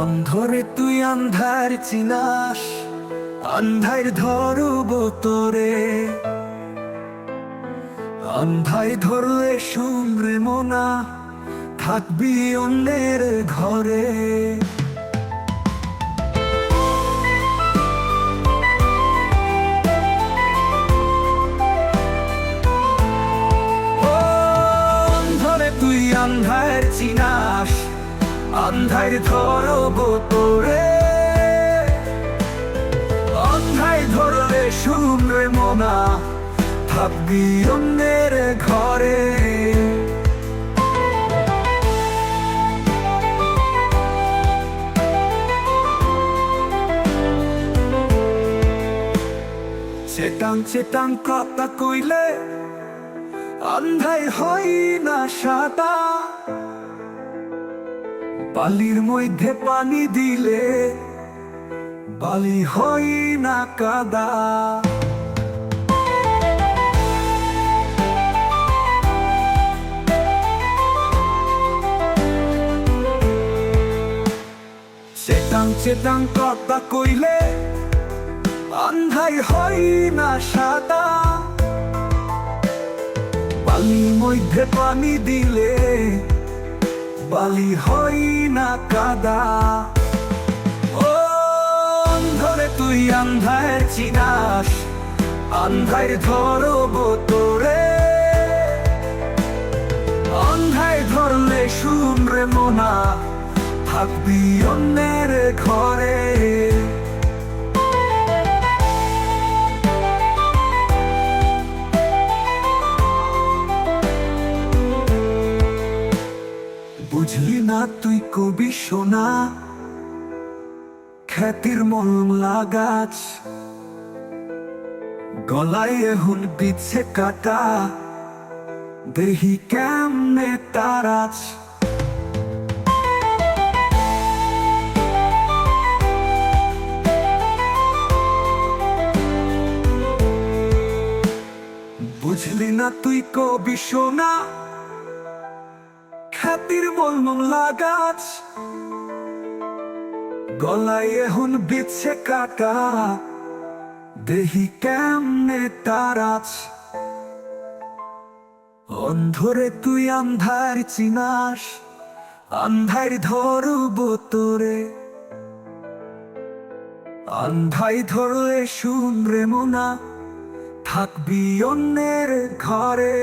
অন্ধরে তুই আন্ধার চিনাস, আন্ধার ধরব তোরে। আন্ধাই ধরলে শুনরে মোনা, থাকবি অন্যের ঘরে। তুই আন্ধার চিনাস আন্ধার ধরব তোরে অন্ধাই ধরলে শুনরে মোনা, ভাববি অন্যের ঘরে। চেতাং চেতাং কথা কইলে আন্ধাই হই না সাদা। বালির মধ্যে পানি দিলে বালি হই না কাদা। চেতাং চেতাং কথা কইলে আন্ধাই হই না সাদা। বালি মধ্যে পানি দিলে বালি হই না কাদা। অন্ধরে তুই আন্ধার চিনাস, আন্ধার ধরব তোরে। অন্ধায় ধরলে শুনরে মোনা, থাকবি অন্যের ঘরে। বুঝলি না, তুই কবি সোনা। খ্যাতির মলম লাগাছ। গলায় এখন বিচ্ছে কাটা। দেহি কেমনে তারাছ বুঝলি না তুই কবি সোনা? খ্যাতির মলমল লাগাছ। গলায় এখন বিচ্ছে কাটা। দেহি কেমনে তারাছ অন্ধরে তুই আন্ধার চিনাস, আন্ধার ধরব তোরে। আন্ধাই ধরলে শুনরে মোনা, থাকবি অন্যের ঘরে।